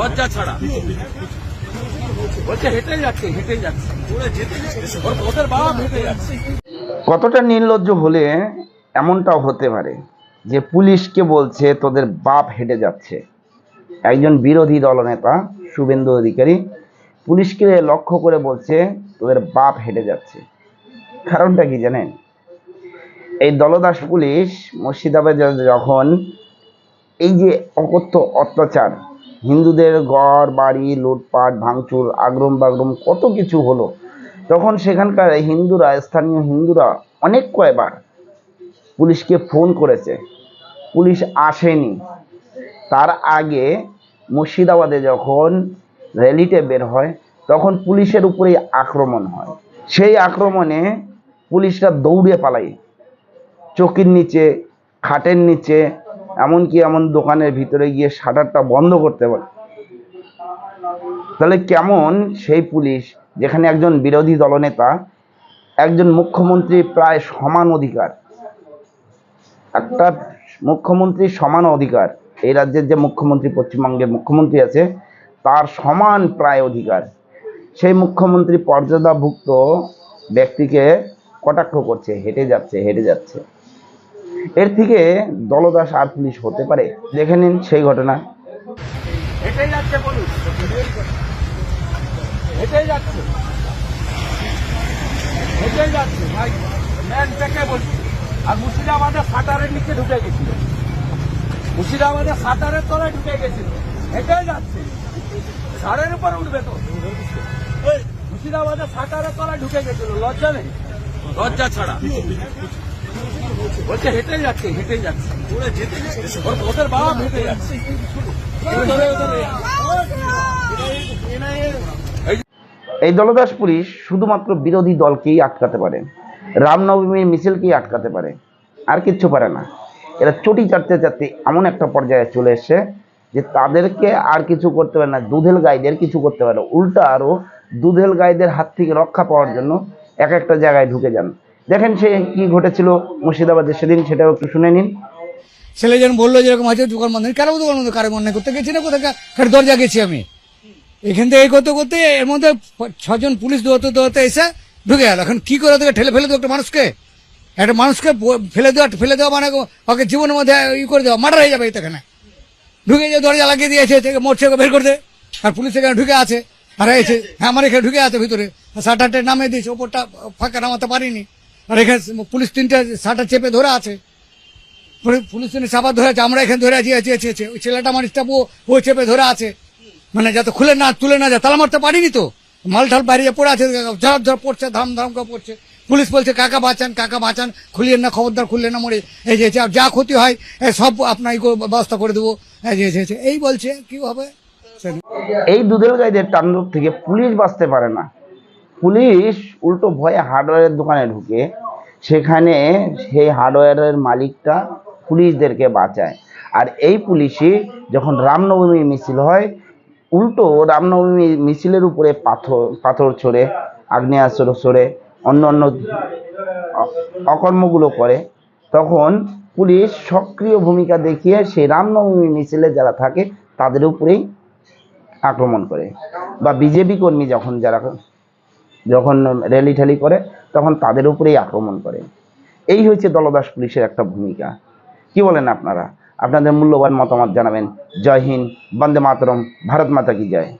লজ্জা ছাড়া। বলছে, হেঁটে যাচ্ছে হেঁটে যাচ্ছে। হেঁটে যাচ্ছে। কতটা নির্লজ্জ হলে এমনটাও হতে পারে যে পুলিশকে বলছে, তোদের বাপ হেঁটে যাচ্ছে। একজন বিরোধী দলনেতা, শুভেন্দু অধিকারী, পুলিশকে লক্ষ্য করে বলছে, তোদের বাপ হেঁটে যাচ্ছে। কারণটা কি জানেন? এই দলদাস পুলিশ মুর্শিদাবাদে যখন এই যে অকথ্য অত্যাচার হিন্দুদের ঘর, বাড়ি, লুটপাট, ভাঙচুর, আগ্রম বাগ্রম কত কিছু হলো। তখন সেখানকার হিন্দুরা, স্থানীয় হিন্দুরা অনেক কয়বার পুলিশকে ফোন করেছে। পুলিশ আসেনি। তার আগে মুর্শিদাবাদে যখন র্যালিতে বের হয়, তখন পুলিশের উপরেই আক্রমণ হয়। সেই আক্রমণে পুলিশরা দৌড়ে পালায়। চকির নিচে, খাটের নিচে এমনকি এমন দোকানের ভিতরে গিয়ে শাটারটা বন্ধ করতে বলে তাহলে কেমন সেই পুলিশ, যেখানে একজন বিরোধী দলনেতা, একজন মুখ্যমন্ত্রী প্রায় সমান অধিকার। একটা মুখ্যমন্ত্রীর সমান অধিকার। এই রাজ্যের যে মুখ্যমন্ত্রী, পশ্চিমবঙ্গের মুখ্যমন্ত্রী আছে, তার সমান প্রায় অধিকার। সেই মুখ্যমন্ত্রী পর্যাদাভুক্ত ব্যক্তিকে কটাক্ষ করছে, হেঁটে যাচ্ছে হেঁটে যাচ্ছে। এর থেকে দলদাস আর পুলিশ হতে পারে। দেখে নিন সেই ঘটনা। হেঁটে যাচ্ছে হেঁটে যাচ্ছে। হেঁটে যাচ্ছে আর মুর্শিদাবাদের সাঁতারের নিচে ঢুকে গেছিল। মুর্শিদাবাদের সাঁতারের তলায় ঢুকে গেছিল। হেঁটে যাচ্ছে। ঝাড়ের উপর উঠবে তো। মুর্শিদাবাদের সাঁতারের তলায় ঢুকে গেছিল। লজ্জা নেই। লজ্জা ছাড়া। বলছে হেঁটে যাচ্ছে হেঁটে যাচ্ছে। ওদের বাপ হেঁটে যাচ্ছে। এই দলদাস পুলিশ শুধুমাত্র বিরোধী দলকেই আটকাতে পারে। রামনবমীর মিছিলকেই আটকাতে পারে। আর কিচ্ছু পারে না। এরা চটি চাটতে চাটতে এমন একটা পর্যায়ে চলে এসছে যে তাদেরকে আর কিছু করতে পারে না। দুধেল গাইদের কিছু করতে পারে না। উল্টা আরও দুধেল গাইদের হাত থেকে রক্ষা পাওয়ার জন্য এক একটা জায়গায় ঢুকে যান। দেখেন সে কি ঘটেছিল মুর্শিদাবাদে, সেদিন সেটাও একটু শুনে নিন। ছেলে যেন বলল যেরকম আছে, দোকান বন্ধ কারও দোকান বন্ধ, কারও বন্ধ করতে গেছি না কোথায় কার দরজা গেছি আমি। এখান থেকে এই করতে করতে এর মধ্যে ছজন পুলিশ দৌড়তে দৌড়তে এসে ঢুকে গেল। এখন কি করে তোকে ঠেলে ফেলে দেবো একটা মানুষকে? একটা মানুষকে ফেলে দেওয়া ফেলে দেওয়া মানে ওকে জীবনের মধ্যে ই করে দেওয়া। মার্ডার হয়ে যাবে এখানে। ঢুকে যে দরজা লাগিয়ে দিয়েছে ওকে বের করতে। আর পুলিশ এখানে ঢুকে আছে। আর এসে হ্যাঁ আমার এখানে ঢুকে আছে ভিতরে। শাটারটা নামিয়ে দিয়েছে, ওপরটা ফাঁকা নামাতে পারিনি। আর এখানে পুলিশ তিনটা শাটার চেপে ধরে আছে। পুলিশ- পুলিশ তিনি চাপা ধরে আছে আমরা এখানে ধরে আছি আছি ওই ছেলেটা স্টাফ, ও চেপে ধরে আছে। মানে যাতে খুলে না, তুলে না যায়, তালা মারতে পারিনি তো? পড়ে আছে, ঝড় ঝড় পড়ছে, ধাম ধাম করে পড়ছে। পুলিশ বলছে, কাকা বাঁচান কাকা বাঁচান খুলিয়েন না, খবরদার খুললেন না মরে। এই যে যে- ক্ষতি হয় সব আপনার ব্যবস্থা করে দেবো। এই এই বলছে, কি হবে? এই দুধেল গাইদের তাণ্ডব থেকে পুলিশ বাঁচতে পারে না। পুলিশ উল্টো ভয়ে হার্ডওয়্যারের দোকানে ঢুকে, সেখানে সেই হার্ডওয়্যারের মালিকটা পুলিশদেরকে বাঁচায়। আর এই পুলিশই যখন রামনবমী মিছিল হয়, উল্টো রামনবমী মিছিলের উপরে পাথর পাথর ছড়ে, আগ্নেয়াস্ত্র ছড়ে, অন্য অন্য অকর্মগুলো করে, তখন পুলিশ সক্রিয় ভূমিকা দেখিয়ে সেই রামনবমী মিছিলে যারা থাকে, তাদের উপরেই আক্রমণ করে। বা বিজেপি কর্মী যখন যারা যখন র্যালি ঠ্যালি করে, তখন তাদের উপরেই আক্রমণ করে। এই হয়েছে দলদাস পুলিশের একটা ভূমিকা। কি বলেন আপনারা? আপনাদের মূল্যবান মতামত জানাবেন। জয় হিন্দ, বন্দে মাতরম, ভারত মাতা কি জয়।